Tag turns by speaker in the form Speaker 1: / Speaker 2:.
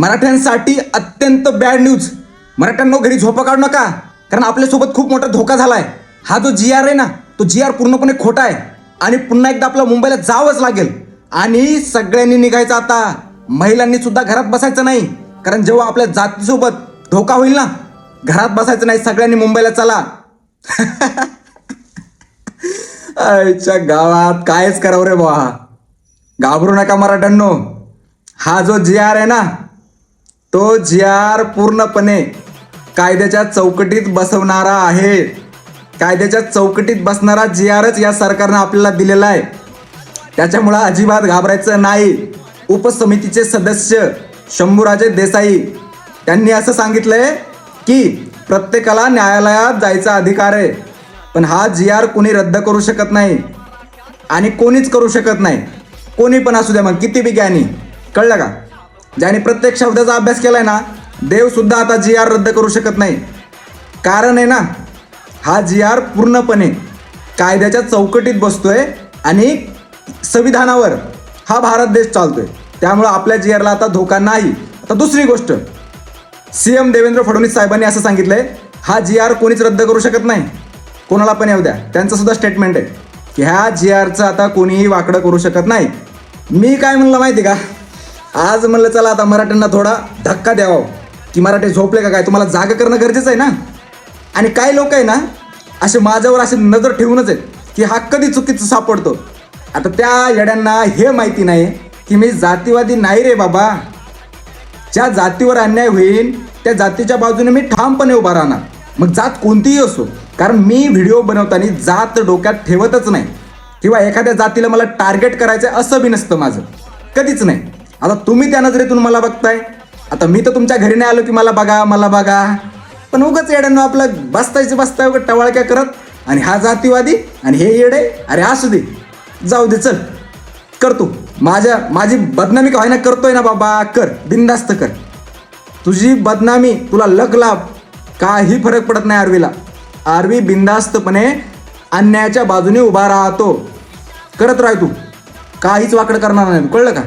Speaker 1: मराठ्यांसाठी अत्यंत bad news मराठ्यांनो घरी झोपा काढू नका कारण आपल्यासोबत खूप मोठा धोका झालाय. हा जो जी आर आहे ना तो जी आर पूर्णपणे खोटा आहे. आणि पुन्हा एकदा आपल्या मुंबईला जावंच लागेल. आणि सगळ्यांनी निघायचं आता. महिलांनी सुद्धा घरात बसायचं नाही कारण जेव्हा आपल्या जातीसोबत धोका होईल ना घरात बसायचं नाही सगळ्यांनी मुंबईला चला. आईच्या गावात कायच करावं रे बा घाबरू नका मराठ्यांनो. हा जो जी आर आहे ना तो जी आर पूर्णपणे कायद्याच्या चौकटीत बसवणारा आहे. कायद्याच्या चौकटीत बसणारा जी आरच या सरकारनं आपल्याला दिलेला आहे. त्याच्यामुळं अजिबात घाबरायचं नाही. उपसमितीचे सदस्य शंभूराजे देसाई त्यांनी असं सांगितलंय की प्रत्येकाला न्यायालयात जायचा अधिकार आहे. पण हा जी आर कोणी रद्द करू शकत नाही आणि कोणीच करू शकत नाही. कोणी पण असू द्या मग किती बी ज्ञानी कळलं का? ज्याने प्रत्येक शब्दाचा अभ्यास केलाय ना देव सुद्धा आता जी आर रद्द करू शकत नाही. कारण आहे ना हा जी आर पूर्णपणे कायद्याच्या चौकटीत बसतोय आणि संविधानावर हा भारत देश चालतोय. त्यामुळं आपल्या जी आरला आता धोका नाही. आता दुसरी गोष्ट सीएम देवेंद्र फडणवीस साहेबांनी असं सांगितलंय हा जी आर कोणीच रद्द करू शकत नाही. कोणाला पण येऊ द्या. त्यांचं सुद्धा स्टेटमेंट आहे की ह्या जी आरचं आता कोणीही वाकडं करू शकत नाही. मी काय म्हणलं माहिती का? आज म्हणलं चला आता मराठ्यांना थोडा धक्का द्यावा. की मराठी झोपले का काय? तुम्हाला जागा करणं गरजेचं आहे ना? आणि काही लोक आहे ना असे माझ्यावर असे नजर ठेवूनच आहेत की हा कधी चुकीचं सापडतो. आता त्या येड्यांना हे माहिती नाही की मी जातीवादी नाही रे बाबा. ज्या जातीवर अन्याय होईल त्या जातीच्या बाजूने मी ठामपणे उभा राहणार. मग जात कोणतीही असो कारण मी व्हिडिओ बनवताना जात डोक्यात ठेवतच नाही. किंवा एखाद्या जातीला मला टार्गेट करायचं असं बी नसतं माझं. कधीच नाही. आता तुम्ही त्या नजरेतून मला बघताय. आता मी तर तुमच्या घरी नाही आलो की मला बघा मला बघा. पण उगाच येड्यांना आपलं बसतायचं बसताय उगाच टवाळक्या करत. आणि हा जातीवादी आणि हे येडे अरे असू दे. जाऊ दे चल. करतो. माझ्या माझी बदनामी का ना करतोय ना बाबा कर. बिंदास्त कर. तुझी बदनामी तुला लग लाभ. काही फरक पडत नाही आरवीला. आरवी बिंदास्तपणे अन्यायाच्या बाजूने उभा राहतो. करत राह तू. काहीच वाकडं करणार नाही. कळलं का?